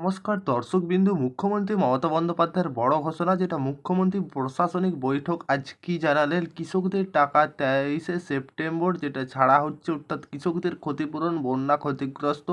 নমস্কার দর্শকবিন্দু মুখ্যমন্ত্রী মমতা বন্দ্যোপাধ্যায়ের বড় ঘোষণা যেটা মুখ্যমন্ত্রী প্রশাসনিক বৈঠক আজ কি জানালেন? কৃষকদের টাকা তেইশে সেপ্টেম্বর যেটা ছাড়া হচ্ছে, অর্থাৎ কৃষকদের ক্ষতিপূরণ, বন্যা ক্ষতিগ্রস্ত।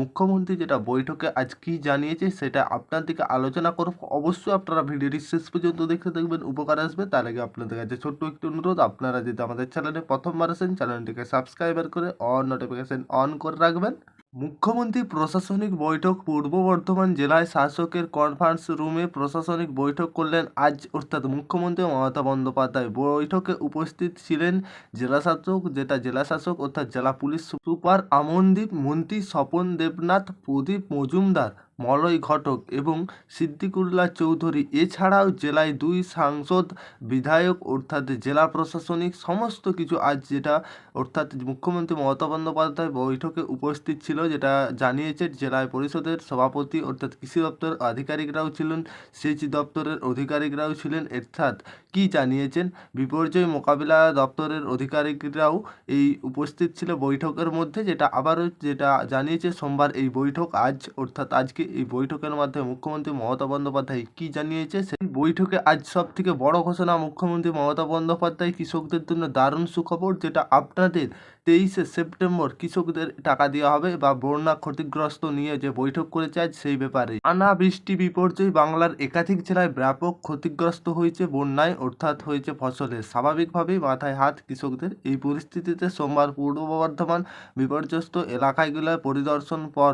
মুখ্যমন্ত্রী যেটা বৈঠকে আজ কি জানিয়েছে সেটা আপনার দিকে আলোচনা করব। অবশ্যই আপনারা ভিডিওটি শেষ পর্যন্ত দেখতে দেখবেন উপকার আসবে। তার আগে আপনাদের কাছে ছোট্ট একটি অনুরোধ, আপনারা যদি আমাদের চ্যানেলে প্রথমবার আসেন, চ্যানেলটিকে সাবস্ক্রাইবার করে অন নোটিফিকেশন অন করে রাখবেন। মুখ্যমন্ত্রী প্রশাসনিক বৈঠক পূর্ব বর্ধমান জেলায় শাসকের কনফারেন্স রুমে প্রশাসনিক বৈঠক করলেন আজ, অর্থাৎ মুখ্যমন্ত্রী মমতা বন্দ্যোপাধ্যায়। বৈঠকে উপস্থিত ছিলেন জেলাশাসক যেটা জেলাশাসক অর্থাৎ জেলা পুলিশ সুপার আমনদীপ, মন্ত্রী স্বপন দেবনাথ, প্রদীপ মজুমদার। মলয় ঘটক এবং সিদ্দিকুল্লাহ চৌধুরী। এছাড়াও জেলায় দুই সাংসদ, বিধায়ক অর্থাৎ জেলা প্রশাসনিক সমস্ত কিছু আজ যেটা অর্থাৎ মুখ্যমন্ত্রী মমতা বন্দ্যোপাধ্যায় বৈঠকে উপস্থিত ছিল যেটা জানিয়েছে জেলা পরিষদের সভাপতি অর্থাৎ কৃষি দপ্তরের আধিকারিকরাও ছিলেন, সেচ দপ্তরের অধিকারিকরাও ছিলেন। অর্থাৎ কী জানিয়েছেন? বিপর্যয় মোকাবিলা দপ্তরের অধিকারিকরাও এই উপস্থিত ছিল বৈঠকের মধ্যে, যেটা আবারও যেটা জানিয়েছে সোমবার এই বৈঠক আজ, অর্থাৎ আজকে এই বৈঠকের মাধ্যমে মুখ্যমন্ত্রী মমতা বন্দ্যোপাধ্যায় কী জানিয়েছে? সেই বৈঠকে আজ সব থেকে বড় ঘোষণা মুখ্যমন্ত্রী মমতা বন্দ্যোপাধ্যায় কৃষকদের জন্য দারুণ সুখবর, যেটা আপনাদের তেইশে সেপ্টেম্বর কৃষকদের টাকা দেওয়া হবে বা বন্যা ক্ষতিগ্রস্ত নিয়ে যে বৈঠক করেছে আজ সেই ব্যাপারে। আনা বৃষ্টি বিপর্যয় বাংলার একাধিক জেলায় ব্যাপক ক্ষতিগ্রস্ত হয়েছে বন্যায়, অর্থাৎ হয়েছে ফসলে। স্বাভাবিকভাবেই মাথায় হাত কৃষকদের। এই পরিস্থিতিতে সোমবার পূর্ব বর্ধমান বিপর্যস্ত এলাকাগুলোর পরিদর্শন পর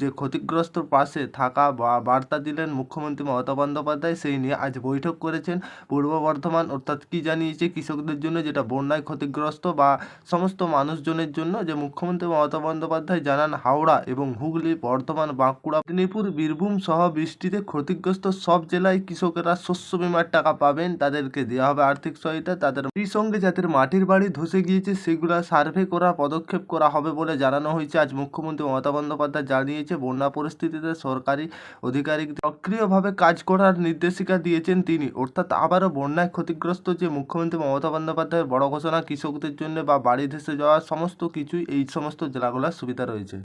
যে ক্ষতিগ্রস্ত পাশে থাকা বার্তা দিলেন মুখ্যমন্ত্রী মমতা বন্দ্যোপাধ্যায়, সেই নিয়ে আজ বৈঠক করেছেন পূর্ব বর্ধমান। অর্থাৎ কী জানিয়েছে কৃষকদের জন্য যেটা বন্যায় ক্ষতিগ্রস্ত বা সমস্ত মানুষজনের জন্য? যে মুখ্যমন্ত্রী মমতা বন্দ্যোপাধ্যায় জানান, হাওড়া এবং হুগলি, বর্ধমান, বাঁকুড়া, মেদিনীপুর, বীরভূম সহ বৃষ্টিতে ক্ষতিগ্রস্ত সব জেলায় কৃষকেরা শস্য বিমার টাকা পাবেন। তাদেরকে দেওয়া হবে আর্থিক সহায়তা। তাদের সেই সঙ্গে যাদের মাটির বাড়ি ধসে গিয়েছে, সেগুলা সার্ভে করা পদক্ষেপ করা হবে বলে জানানো হয়েছে। আজ মুখ্যমন্ত্রী মমতা বন্দ্যোপাধ্যায় জানিয়েছে, বন্যা পরিস্থিতিতে সরকারি আধিকারিক সক্রিয়ভাবে কাজ করার নির্দেশিকা দিয়েছেন তিনি। অর্থাৎ আবারও বন্যায় ক্ষতিগ্রস্ত যে মুখ্যমন্ত্রী মমতা বন্দ্যোপাধ্যায়ের বড় ঘোষণা কৃষকদের জন্য বা বাড়ি ধসে যাওয়া সমস্ত কিছুই এই সমস্ত জেলাগুলোর সুবিধা রয়েছে।